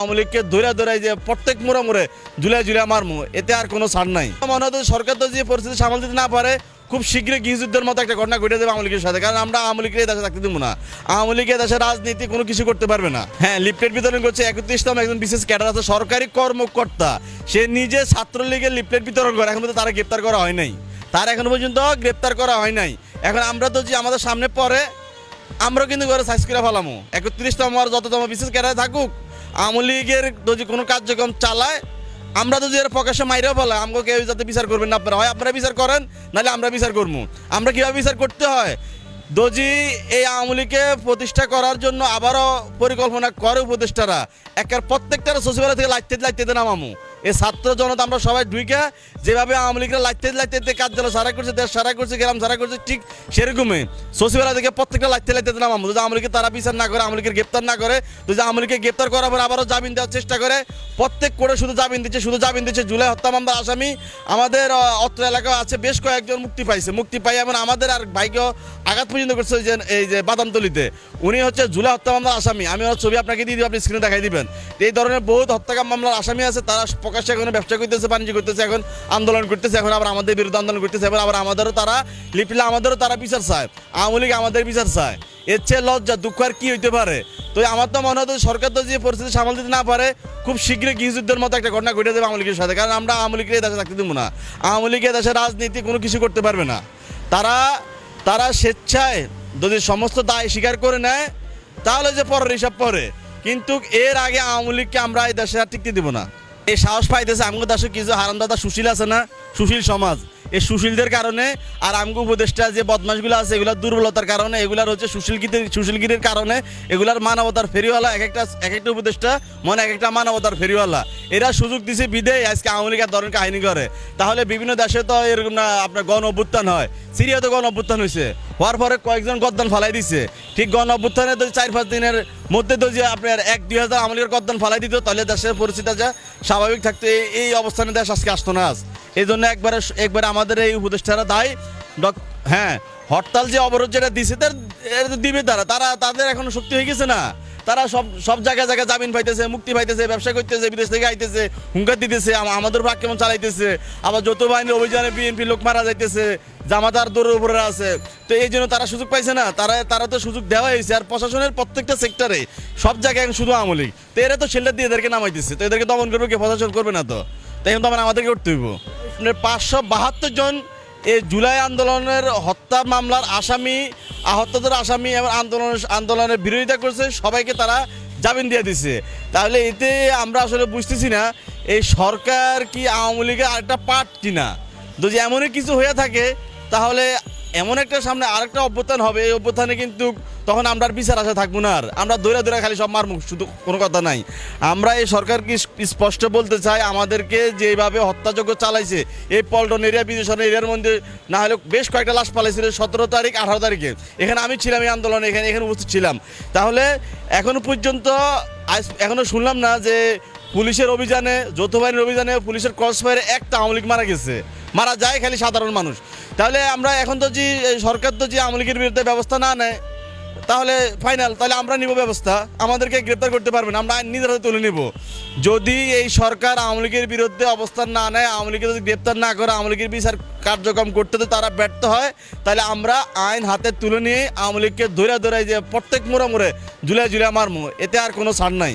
আওয়ামী ধরে ধরে যে প্রত্যেক মোড়ে মোড়ে জুলাই জুলাই মারমু এতে আর কোনো ছাড় নাই। মনে হয় সরকার তো যে পরিস্থিতি সামাল দিতে না পারে, খুব শীঘ্রই গৃহযুদ্ধের মতো একটা ঘটনা ঘটে যাবে আওয়ামী লীগের সাথে। কারণ আমরা আওয়ামী লীগের দেশে থাকতে দেবো না। আওয়ামী লীগের দেশে রাজনীতি কোনো কিছু করতে পারবে না। হ্যাঁ লিফলেট বিতরণ করছে একত্রিশতম একজন বিশেষ ক্যাডার আছে, সরকারি কর্মকর্তা। সে নিজে ছাত্রলীগের লিফলেট বিতরণ করে। এখন পর্যন্ত তারা গ্রেপ্তার করা হয় নাই। তার এখন পর্যন্ত গ্রেপ্তার করা হয় নাই। এখন আমরা তো যে আমাদের সামনে পরে আমরা কিন্তু ঘরে সাইজ করে ফেলামো। একত্রিশতম আর যততম বিশেষ ক্যাডার থাকুক আওয়ামী লীগের যদি কোনো কার্যক্রম চালায়, আমরা যদি এর প্রকাশ্যে মাইরেও বলে আমাকে কেউ যাতে বিচার করবেন না। আপনারা হয়, আপনারা বিচার করেন, নাহলে আমরা বিচার করব। আমরা কীভাবে বিচার করতে হয়? দজি এই আওয়ামী লীগকে প্রতিষ্ঠা করার জন্য আবারও পরিকল্পনা করে উপদেষ্টারা। একের প্রত্যেকটার সচিবালয় থেকে লাইতে লাইতে নামামু। এই ছাত্র জনতা আমরা সবাই ঢুইকে যেভাবে আওয়ামী লীগরা লাইতে লাইতে কার্যালয় সারা করছে, দেশ সারা করছে, গ্রাম সারা করছে, ঠিক সেরকমই। সচিবালয় থেকে প্রত্যেকটা লাইতে লাইতে নামামু যদি আওয়ামী লীগের তারা বিচার না করে, আওয়ামী লীগের গ্রেপ্তার না করে, যদি আওয়ামী লীগকে গ্রেপ্তার করার পর আবারও জামিন দেওয়ার চেষ্টা করে, প্রত্যেক করে শুধু জামিন দিচ্ছে, শুধু জামিন দিচ্ছে। জুলাই হত্যা মামলার আসামি আমাদের অত্র এলাকায় আছে, বেশ কয়েকজন মুক্তি পাইছে। মুক্তি পাই এবং আমাদের আর ভাইকেও আঘাত পর্যন্ত করছে যে, এই যে বাদামতলিতে। উনি হচ্ছে জুলাই হত্যা মামলার আসামি। আমি ওর ছবি আপনাকে দিয়ে দিব, আপনি স্ক্রিনে দেখাই দিবেন। এই ধরনের বহুত হত্যাকাম মামলার আসামি আছে, তারা প্রকাশ্যে এখন ব্যবসা করতেছে, বাণিজ্য করতেছে, এখন আন্দোলন করতেছে, এখন আবার আমাদের বিরুদ্ধে আন্দোলন করতেছে এবার আবার আমাদেরও তারা লিপিলে আমাদেরও তারা বিচার চায়, আওয়ামী লীগ আমাদের বিচার চায়। এর চেয়ে লজ্জা, দুঃখ আর কি হইতে পারে? তো আমার তো মনে হয় সরকার তো যে পরিস্থিতি সামাল দিতে না পারে, খুব শীঘ্রই গৃহযুদ্ধের মতো একটা ঘটনা ঘটে যাবে আওয়ামী লীগের সাথে, কারণ আমরা আওয়ামী লীগের দেশে থাকতে দেবো না। আওয়ামী লীগের দেশে রাজনীতি কোনো কিছু করতে পারবে না। তারা তারা স্বেচ্ছায় যদি সমস্ত দায় স্বীকার করে নেয়, তাহলে যে পরের হিসাব পরে। কিন্তু এর আগে আওয়ামী লীগকে আমরা এই দেশে আর টিকতে দিব না। এই সাহস পাইতেছে, আমগো দেশে কিছু হারামদাদা সুশীল আছে না? সুশীল সমাজ। এই সুশীলদের কারণে আর আমগো উপদেষ্টা যে বদমাশগুলো আছে, এগুলার দুর্বলতার কারণে, এগুলার হচ্ছে সুশীলগীদের সুশীলগিরির কারণে, এগুলার মানবতার ফেরিওয়ালা এক একটা এক একটা উপদেষ্টা, মনে এক একটা মানবতার ফেরিওয়ালা। এরা সুযোগ দিছে বিদেয়, আজকে আওয়ামী লীগের ধরনের কাহিনী করে। তাহলে বিভিন্ন দেশে তো এরকম না, আপনার গণ অভ্যুত্থান হয়। সিরিয়াতে গণ অভ্যুত্থান হয়েছে হওয়ার পরে কয়েকজন গদ্দান ফালাই দিছে। ঠিক গণ অভ্যুত্থানে তো চার পাঁচ দিনের মধ্যে তো যে আপনার এক, দুই হাজার আওয়ামী লীগের গদ্দান ফালাই দিত, তাহলে দেশের পরিস্থিতি যা স্বাভাবিক থাকতে এই- এই অবস্থানে দেশ আজকে আসতো না আজ। এই জন্য একবারে একবারে আমাদের এই উপদেষ্টারা দায়। ডক- হ্যাঁ হরতাল যে অবরোধ যেটা দিছে, তার দিবে তারা তারা, তাদের এখন শক্তি হয়ে গেছে না। তারা সব সব জায়গায় জায়গায় জামিন পাইতেছে, মুক্তি পাইতেছে, ব্যবসা করতেছে, বিদেশ থেকে আইতেছে, হুঙ্কার দিতেছে আমাদের ভাগ কেমন চালাইতেছে, আবার যৌথ বাহিনীর অভিযানে বিএনপি লোক মারা যাইতেছে, জামাতার দৌড়ের উপরে আছে। তো এই জন্য তারা সুযোগ পাইছে না, তারা তারা তো সুযোগ দেওয়া হয়েছে, আর প্রশাসনের প্রত্যেকটা সেক্টরে সব জায়গায় শুধু আমলি তো এরা তো শেল্টার দিয়ে এদেরকে নামাইতেছে, তো এদেরকে দমন করবে কে, প্রশাসন করবে না তো? তাই এখন তো আমার আমাদেরকে করতে হইব। পাঁচশো বাহাত্তর জন এই জুলাই আন্দোলনের হত্যা মামলার আসামি আহতদের আসামি এবং আন্দোলন আন্দোলনের বিরোধিতা করছে, সবাইকে তারা জামিন দিয়ে দিছে। তাহলে এতে আমরা আসলে বুঝতেছি না, এই সরকার কি আওয়ামী লীগের আরেকটা পার্ট কিনা? যদি এমনই কিছু হয়ে থাকে, তাহলে এমন একটা সামনে আরেকটা অভ্যুত্থান হবে, এই অভ্যুত্থানে কিন্তু তখন আমরা আর বিচার আশা থাকব না আর। আমরা দৌড়ে দৌড়ে খালি সব মারমুখ শুধু কোনো কথা নাই। আমরা এই সরকারকে স্পষ্ট বলতে চাই, আমাদেরকে যেভাবে হত্যাযজ্ঞ চালাইছে, এই পল্টন এরিয়া বিদেশন এরিয়ার মধ্যে না হলে বেশ কয়েকটা লাশ পালাইছিল সতেরো তারিখ, আঠারো তারিখে। এখানে আমি ছিলাম এই আন্দোলনে, এখানে এখানে উপস্থিত ছিলাম। তাহলে এখনও পর্যন্ত আজ এখনও শুনলাম না যে পুলিশের অভিযানে, যৌথ বাহিনীর অভিযানে পুলিশের ক্রস ফায়ারে একটা আওয়ামী লীগ মারা গেছে। মারা যায় খালি সাধারণ মানুষ। তাহলে আমরা এখন তো যে সরকার তো যে আওয়ামী লীগের বিরুদ্ধে ব্যবস্থা না নেয়, তাহলে ফাইনাল তাহলে আমরা নিব ব্যবস্থা, আমাদেরকে গ্রেপ্তার করতে পারবেন আমরা আইন নিজের হাতে তুলে নিব। যদি এই সরকার আওয়ামী লীগের বিরুদ্ধে অবস্থান না নেয়, আওয়ামী লীগের যদি গ্রেপ্তার না করে, আওয়ামী লীগের বিচার কার্যক্রম করতে তো তারা ব্যর্থ হয়, তাহলে আমরা আইন হাতে তুলে নিয়ে আওয়ামী লীগকে ধরে ধরে যে প্রত্যেক মোড়ে মোড়ে জুলাই জুলাই মারমু, এতে আর কোনো ছাড় নাই।